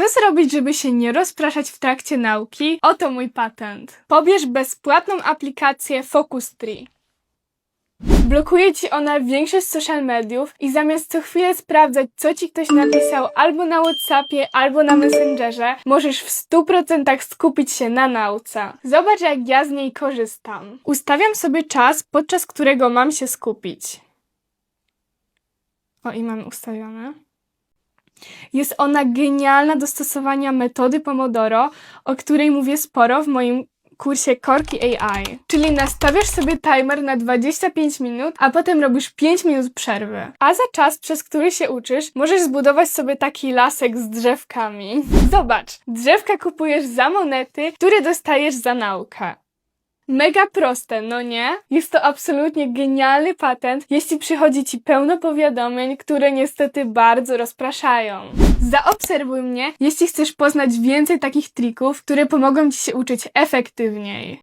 Co zrobić, żeby się nie rozpraszać w trakcie nauki? Oto mój patent. Pobierz bezpłatną aplikację Focus Tree. Blokuje ci ona większość social mediów i zamiast co chwilę sprawdzać, co ci ktoś napisał albo na Whatsappie, albo na Messengerze, możesz w 100% skupić się na nauce. Zobacz, jak ja z niej korzystam. Ustawiam sobie czas, podczas którego mam się skupić. O, i mam ustawione. Jest ona genialna do stosowania metody Pomodoro, o której mówię sporo w moim kursie Korki AI. Czyli nastawiasz sobie timer na 25 minut, a potem robisz 5 minut przerwy. A za czas, przez który się uczysz, możesz zbudować sobie taki lasek z drzewkami. Zobacz, drzewka kupujesz za monety, które dostajesz za naukę. Mega proste, no nie? Jest to absolutnie genialny patent, jeśli przychodzi ci pełno powiadomień, które niestety bardzo rozpraszają. Zaobserwuj mnie, jeśli chcesz poznać więcej takich trików, które pomogą ci się uczyć efektywniej.